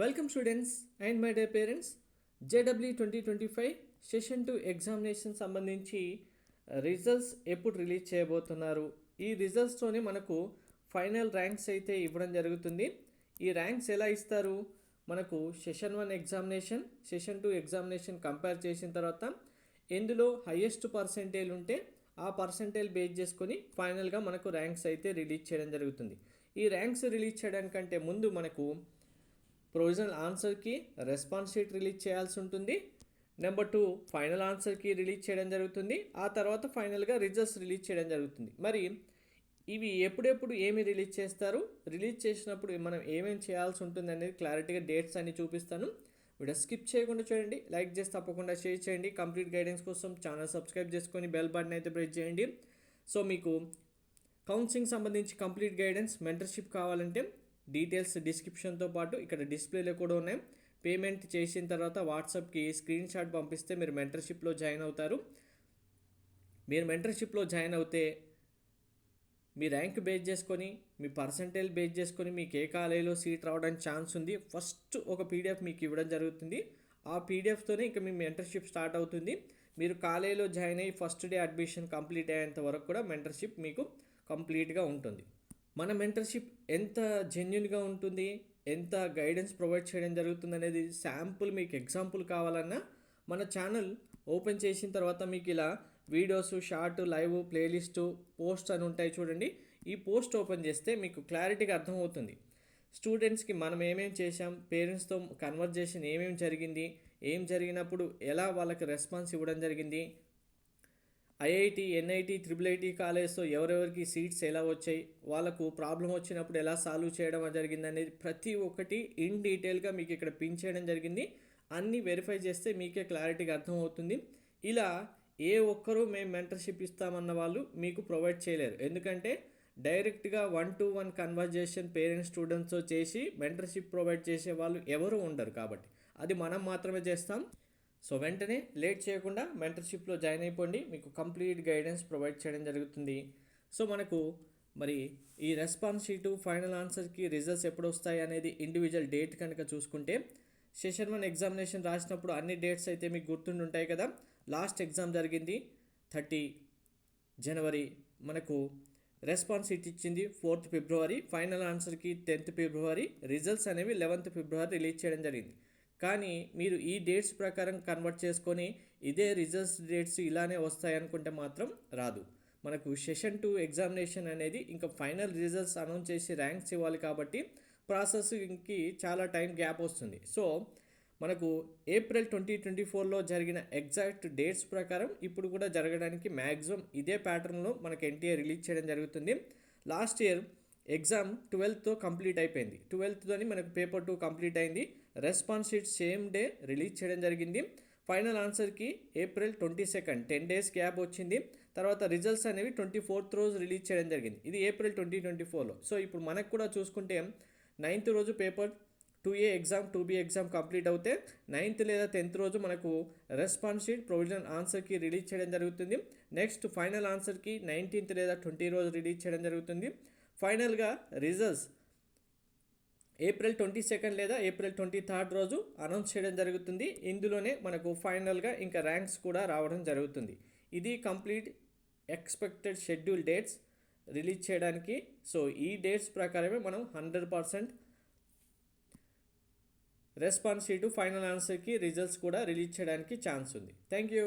Welcome students and my dear parents J W twenty twenty five session two examination సంబంధించి uh, results ఎప్పుడు release చేయబోతున్నారు? ఈ రిజల్ట్స్తోనే మనకు final ranks అయితే ఇవ్వడం జరుగుతుంది. ఈ ర్యాంక్స్ ఎలా ఇస్తారు? మనకు session one examination session two examination compare చేసిన తర్వాత ఎందులో హయ్యెస్ట్ పర్సెంటేజ్ ఉంటే ఆ పర్సెంటేజ్ బేస్ చేసుకొని ఫైనల్గా మనకు ర్యాంక్స్ అయితే రిలీజ్ చేయడం జరుగుతుంది. ఈ ర్యాంక్స్ రిలీజ్ చేయడానికంటే ముందు మనకు ప్రొవిజనల్ ఆన్సర్కి రెస్పాన్స్ షీట్ రిలీజ్ చేయాల్సి ఉంటుంది. నెంబర్ టూ ఫైనల్ ఆన్సర్కి రిలీజ్ చేయడం జరుగుతుంది. ఆ తర్వాత ఫైనల్గా రిజల్ట్స్ రిలీజ్ చేయడం జరుగుతుంది. మరి ఇవి ఎప్పుడెప్పుడు ఏమి రిలీజ్ చేస్తారు? రిలీజ్ చేసినప్పుడు మనం ఏమేమి చేయాల్సి ఉంటుంది అనేది క్లారిటీగా డేట్స్ అన్ని చూపిస్తాను. వీడియో స్కిప్ చేయకుండా చూడండి. లైక్ చేసి తప్పకుండా షేర్ చేయండి. కంప్లీట్ గైడెన్స్ కోసం ఛానల్ సబ్స్క్రైబ్ చేసుకొని బెల్ బటన్ అయితే ప్రెస్ చేయండి. సో మీకు కౌన్సిలింగ్ సంబంధించి కంప్లీట్ గైడెన్స్ మెంటర్షిప్ కావాలంటే డీటెయిల్స్ డిస్క్రిప్షన్తో పాటు ఇక్కడ డిస్ప్లేలో కూడా ఉన్నాయి. పేమెంట్ చేసిన తర్వాత వాట్సాప్కి స్క్రీన్ షాట్ పంపిస్తే మీరు మెంటర్షిప్లో జాయిన్ అవుతారు. మీరు మెంటర్షిప్లో జాయిన్ అవుతే మీ ర్యాంక్ బేస్ చేసుకొని మీ పర్సంటేజ్ బేస్ చేసుకొని మీకు ఏ కాలేజీలో సీట్ రావడానికి ఛాన్స్ ఉంది ఫస్ట్ ఒక పీడిఎఫ్ మీకు ఇవ్వడం జరుగుతుంది. ఆ పీడిఎఫ్తోనే ఇంకా మీ మెంటర్షిప్ స్టార్ట్ అవుతుంది. మీరు కాలేజీలో జాయిన్ అయ్యి ఫస్ట్ డే అడ్మిషన్ కంప్లీట్ అయ్యేంత వరకు కూడా మెంటర్షిప్ మీకు కంప్లీట్గా ఉంటుంది. మన మెంటర్షిప్ ఎంత జెన్యున్గా ఉంటుంది ఎంత గైడెన్స్ ప్రొవైడ్ చేయడం జరుగుతుంది అనేది శాంపుల్ మీకు ఎగ్జాంపుల్ కావాలన్నా మన ఛానల్ ఓపెన్ చేసిన తర్వాత మీకు ఇలా videos short live playlist post అని ఉంటాయి చూడండి. ఈ పోస్ట్ ఓపెన్ చేస్తే మీకు క్లారిటీగా అర్థమవుతుంది. స్టూడెంట్స్కి మనం ఏమేమి చేశాం పేరెంట్స్తో కన్వర్జేషన్ ఏమేమి జరిగింది ఏం జరిగినప్పుడు ఎలా వాళ్ళకి రెస్పాన్స్ ఇవ్వడం జరిగింది ఐఐటి ఎన్ఐటి త్రిబుల్ ఐటీ కాలేజ్తో ఎవరెవరికి సీట్స్ ఎలా వచ్చాయి వాళ్ళకు ప్రాబ్లం వచ్చినప్పుడు ఎలా సాల్వ్ చేయడం జరిగింది అనేది ప్రతి ఒక్కటి ఇన్ డీటెయిల్గా మీకు ఇక్కడ పిన్ చేయడం జరిగింది. అన్నీ వెరిఫై చేస్తే మీకే క్లారిటీగా అర్థమవుతుంది. ఇలా ఏ ఒక్కరూ మేము మెంటర్షిప్ ఇస్తామన్న వాళ్ళు మీకు ప్రొవైడ్ చేయలేరు. ఎందుకంటే డైరెక్ట్గా one to one conversation parents స్టూడెంట్స్తో చేసి మెంటర్షిప్ ప్రొవైడ్ చేసే వాళ్ళు ఎవరు ఉండరు కాబట్టి. అది మనం మాత్రమే చేస్తాం. సో వెంటనే లేట్ చేయకుండా మెంటర్షిప్లో జాయిన్ అయిపోండి. మీకు కంప్లీట్ గైడెన్స్ ప్రొవైడ్ చేయడం జరుగుతుంది. సో మనకు మరి ఈ రెస్పాన్స్ షీటు ఫైనల్ ఆన్సర్కి రిజల్ట్స్ ఎప్పుడు వస్తాయి అనేది ఇండివిజువల్ డేట్ కనుక చూసుకుంటే సెషన్ వన్ ఎగ్జామినేషన్ రాసినప్పుడు అన్ని డేట్స్ అయితే మీకు గుర్తుండి ఉంటాయి కదా. లాస్ట్ ఎగ్జామ్ జరిగింది థర్టీ జనవరి మనకు రెస్పాన్స్ షీట్ ఇచ్చింది ఫోర్త్ ఫిబ్రవరి ఫైనల్ ఆన్సర్కి టెన్త్ ఫిబ్రవరి రిజల్ట్స్ అనేవి లెవెన్త్ ఫిబ్రవరి రిలీజ్ చేయడం జరిగింది. కానీ మీరు ఈ డేట్స్ ప్రకారం కన్వర్ట్ చేసుకొని ఇదే రిజల్ట్స్ డేట్స్ ఇలానే వస్తాయనుకుంటే మాత్రం రాదు. మనకు సెషన్ టూ ఎగ్జామినేషన్ అనేది ఇంకా ఫైనల్ రిజల్ట్స్ అనౌన్స్ చేసి ర్యాంక్స్ ఇవ్వాలి కాబట్టి ప్రాసెసింగ్కి చాలా టైం గ్యాప్ వస్తుంది. సో మనకు ఏప్రిల్ ట్వంటీ ట్వంటీ ఫోర్లో జరిగిన ఎగ్జాక్ట్ డేట్స్ ప్రకారం ఇప్పుడు కూడా జరగడానికి మ్యాక్సిమం ఇదే ప్యాటర్న్లో మనకు ఎన్టీఆర్ రిలీజ్ చేయడం జరుగుతుంది. లాస్ట్ ఇయర్ ఎగ్జామ్ ట్వెల్త్తో కంప్లీట్ అయిపోయింది. ట్వెల్త్తోని మనకు పేపర్ టూ కంప్లీట్ అయింది. Response sheet same day release చేయడం జరిగింది. Final ఆన్సర్కి April twenty second ten days gap వచ్చింది. తర్వాత రిజల్ట్స్ అనేవి ట్వంటీ ఫోర్త్ రోజు రిలీజ్ చేయడం జరిగింది. ఇది ఏప్రిల్ ట్వంటీ ట్వంటీ ఫోర్లో. సో ఇప్పుడు మనకు కూడా చూసుకుంటే నైన్త్ రోజు paper two A exam two B exam complete అవుతే నైన్త్ లేదా టెన్త్ రోజు మనకు రెస్పాన్స్ షీట్ ప్రొవిజనల్ ఆన్సర్కి రిలీజ్ చేయడం జరుగుతుంది. నెక్స్ట్ ఫైనల్ ఆన్సర్కి నైన్టీన్త్ లేదా ట్వంటీ రోజు రిలీజ్ చేయడం జరుగుతుంది. ఫైనల్గా రిజల్ట్స్ ఏప్రిల్ ట్వంటీ సెకండ్ లేదా ఏప్రిల్ ట్వంటీ థర్డ్ రోజు అనౌన్స్ చేయడం జరుగుతుంది. ఇందులోనే మనకు ఫైనల్గా ఇంకా ర్యాంక్స్ కూడా రావడం జరుగుతుంది. ఇది complete expected schedule dates release చేయడానికి. సో ఈ డేట్స్ ప్రకారమే మనం hundred percent response sheet final ఆన్సర్కి results కూడా రిలీజ్ చేయడానికి ఛాన్స్ ఉంది. Thank you.